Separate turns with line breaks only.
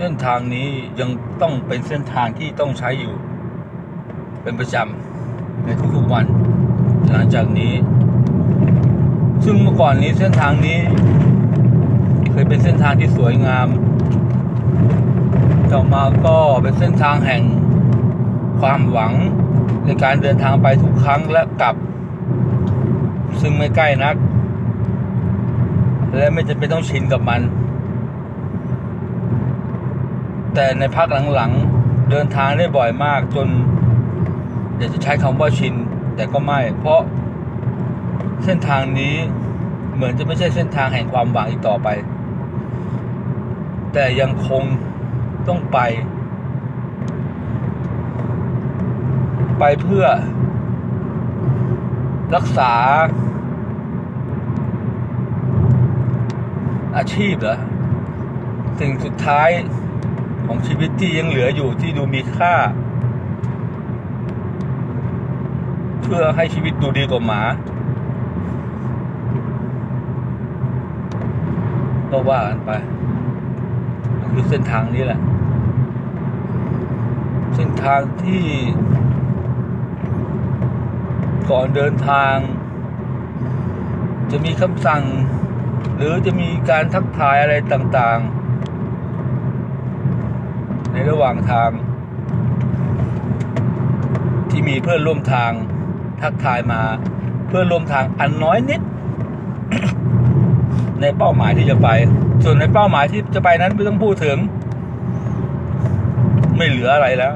เส้นทางนี้ยังต้องเป็นเส้นทางที่ต้องใช้อยู่ เป็นประจำในทุกๆวัน หลังจากนี้ ซึ่งเมื่อก่อนนี้เส้นทางนี้ เคยเป็นเส้นทางที่สวยงามต่อมาก็เป็นเส้นทางแห่งความหวังในการเดินทางไปทุกครั้งและกลับ ซึ่งไม่ใกล้นัก และไม่จำเป็นต้องชินกับมัน แต่ในภาคหลังๆ เดินทางได้บ่อยมากจนอยากจะใช้คำว่าชิน แต่ก็ไม่ เพราะเส้นทางนี้เหมือนจะไม่ใช่เส้นทางแห่งความหวังอีกต่อไป แต่ยังคงต้องไป ไปเพื่อ รักษา อาชีพเหรอสิ่งสุดท้าย ของชีวิตที่ยังเหลืออยู่ที่ดูมีค่า เพื่อให้ชีวิตดูดีกว่าหมาก็ว่ากันไป มันคือเส้นทางนี้แหละ เส้นทางที่ ก่อนเดินทาง จะมีคำสั่ง หรือจะมีการทักทายอะไรต่าง ๆ ในระหว่างทาง ที่มีเพื่อนร่วมทางทักทายมาเพื่อนร่วมทางอันน้อยนิด ในเป้าหมายที่จะไป ส่วนในเป้าหมายที่จะไปนั้นไม่ต้องพูดถึง ไม่เหลืออะไรแล้ว